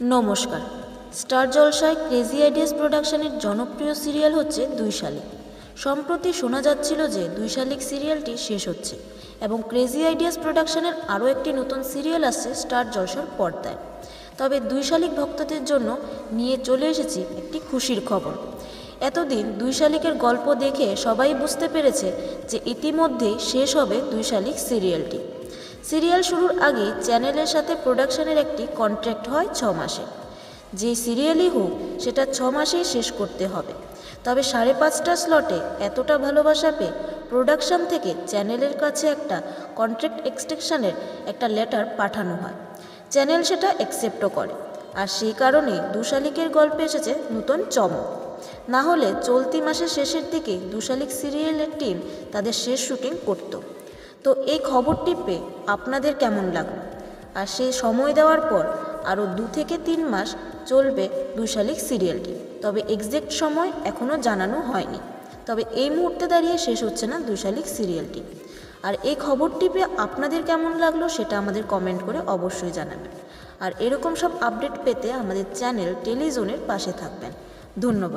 নমস্কার। স্টার জলসায় crazy ideas প্রোডাকশনের জনপ্রিয় সিরিয়াল হচ্ছে দুই শালিক। সম্প্রতি শোনা যাচ্ছিল যে দুই শালিক সিরিয়ালটি শেষ হচ্ছে এবং ক্রেজি আইডিয়াস প্রোডাকশনের আরও একটি নতুন সিরিয়াল আসছে স্টার জলসার পর্দায়। তবে দুই শালিক ভক্তদের জন্য নিয়ে চলে এসেছি একটি খুশির খবর। এতদিন দুই শালিকের গল্প দেখে সবাই বুঝতে পেরেছে যে ইতিমধ্যেই শেষ হবে দুই শালিক সিরিয়ালটি। সিরিয়াল শুরুর আগে চ্যানেলের সাথে প্রোডাকশনের একটি কন্ট্রাক্ট হয় ছ মাসে। যে সিরিয়ালই হোক, সেটা ছ মাসেই শেষ করতে হবে। তবে সাড়ে পাঁচটা স্লটে এতটা ভালোবাসা পেয়ে প্রোডাকশন থেকে চ্যানেলের কাছে একটা কন্ট্রাক্ট এক্সটেনশনের একটা লেটার পাঠানো হয়। চ্যানেল সেটা অ্যাকসেপ্টও করে। আর সেই কারণে দুশালিকের গল্পে এসেছে নতুন চমক। না হলে চলতি মাসের শেষের দিকে দুশালিক সিরিয়ালের টিম তাদের শেষ শুটিং করতো। তো এই খবরটি পেয়ে আপনাদের কেমন লাগল? আর সেই সময় দেওয়ার পর আরও দু থেকে তিন মাস চলবে দুশালিক সিরিয়ালটি। তবে এক্সাক্ট সময় এখনও জানানো হয়নি। তবে এই মুহূর্তে দাঁড়িয়ে শেষ হচ্ছে না দুশালিক সিরিয়ালটি। আর এই খবরটি পেয়ে আপনাদের কেমন লাগল সেটা আমাদের কমেন্ট করে অবশ্যই জানাবেন। আর এরকম সব আপডেট পেতে আমাদের চ্যানেল টেলিজোনের পাশে থাকবেন। ধন্যবাদ।